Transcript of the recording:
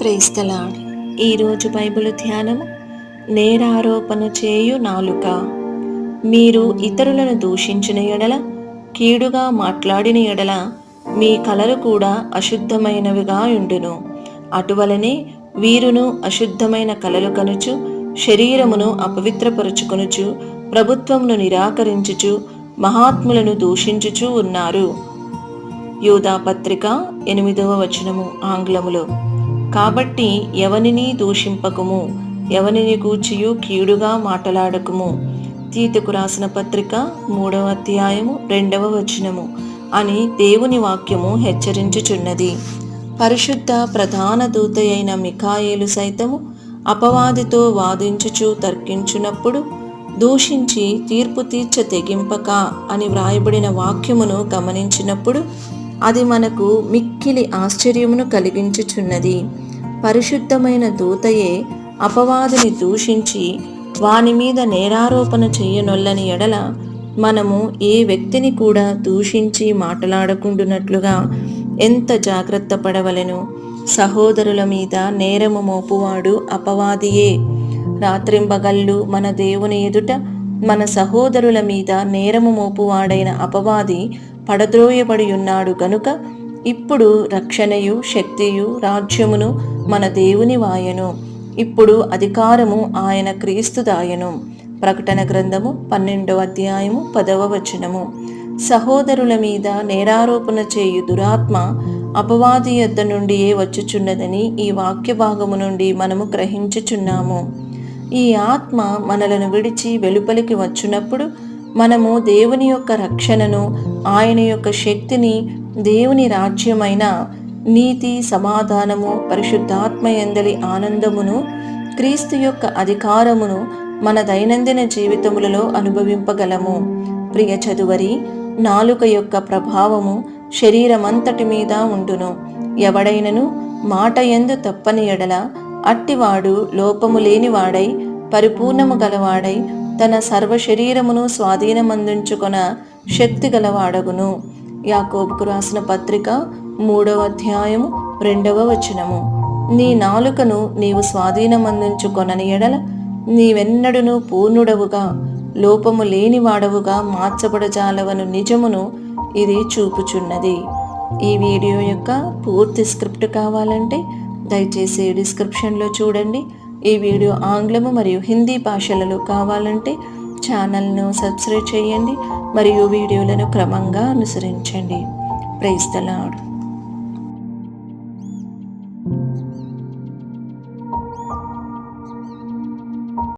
Praise the Lord ఈరోజు Bible ధ్యానము నేరారోపణ చేయు నాలుక. మీరు ఇతరులను దూషించిన ఎడల కీడుగా మాట్లాడిన ఎడల మీ కలలు కూడా అశుద్ధమైనవిగా ఉండును అటువలనే వీరును అశుద్ధమైన కలలు కనుచు శరీరమును అపవిత్రపరుచుకొనుచు ప్రభుత్వమును నిరాకరించుచు మహాత్ములను దూషించుచూ ఉన్నారు. యూదాపత్రిక ఎనిమిదవ వచనము ఆంగ్లములో. కాబట్టి ఎవనిని దూషింపకుము? ఎవనిని గూర్చియు కీడుగా మాట్లాడకుము? తీతకు రాసిన పత్రిక మూడవ అధ్యాయము రెండవ వచనము అని దేవుని వాక్యము హెచ్చరించుచున్నది. పరిశుద్ధ ప్రధాన దూత అయిన మిఖాయేలు సైతము అపవాదితో వాదించుచు తర్కించునప్పుడు దూషించి తీర్పు తీర్చ తెగింపక అని వ్రాయబడిన వాక్యమును గమనించినప్పుడు అది మనకు మిక్కిలి ఆశ్చర్యమును కలిగించుచున్నది. పరిశుద్ధమైన దూతయే అపవాదిని దూషించి వాని మీద నేరారోపణ చేయనొల్లని ఎడల మనము ఏ వ్యక్తిని కూడా దూషించి మాట్లాడకుండునట్లుగా ఎంత జాగ్రత్త పడవలెను? సహోదరుల మీద నేరము మోపువాడు అపవాదియే. రాత్రింబగళ్ళు మన దేవుని ఎదుట మన సహోదరుల మీద నేరము మోపువాడైన అపవాది పడద్రోయబడి ఉన్నాడు గనుక ఇప్పుడు రక్షణయు శక్తియు రాజ్యమును మన దేవుని వాయను. ఇప్పుడు అధికారము ఆయన క్రీస్తుదాయను ప్రకటన గ్రంథము పన్నెండవ అధ్యాయము పదవ వచనము. సహోదరుల మీద నేరారోపణ చేయు దురాత్మ అపవాది యొద్ద నుండియే వచ్చుచున్నదని ఈ వాక్య భాగము నుండి మనము గ్రహించుచున్నాము. ఈ ఆత్మ మనలను విడిచి వెలుపలికి వచ్చినప్పుడు మనము దేవుని యొక్క రక్షణను ఆయన యొక్క శక్తిని దేవుని రాజ్యమైన నీతి సమాధానము పరిశుద్ధాత్మ ఎందలి ఆనందమును క్రీస్తు యొక్క అధికారమును మన దైనందిన జీవితములలో అనుభవింపగలము. ప్రియ చదువరి నాలుక యొక్క ప్రభావము శరీరమంతటి మీద ఉండును. ఎవడైనను మాట ఎందు తప్పని ఎడల అట్టివాడు లోపము లేనివాడై పరిపూర్ణము గలవాడై తన సర్వ శరీరమును స్వాధీనమందించుకొన శక్తి గలవాడగును. యాకోబుకు రాసిన పత్రిక మూడవ అధ్యాయము రెండవ వచనము. నీ నాలుకను నీవు స్వాధీనమందించుకొనని ఎడల నీవెన్నడును పూర్ణుడవుగా లోపము లేనివాడవుగా మార్చబడజాలవను నిజమును ఇది చూపుచున్నది. ఈ వీడియో యొక్క పూర్తి స్క్రిప్ట్ కావాలంటే దయచేసి డిస్క్రిప్షన్లో చూడండి. ఈ వీడియో ఆంగ్లము మరియు హిందీ భాషలలో కావాలంటే ఛానల్ను సబ్స్క్రైబ్ చేయండి మరియు వీడియోలను క్రమంగా అనుసరించండి. Praise the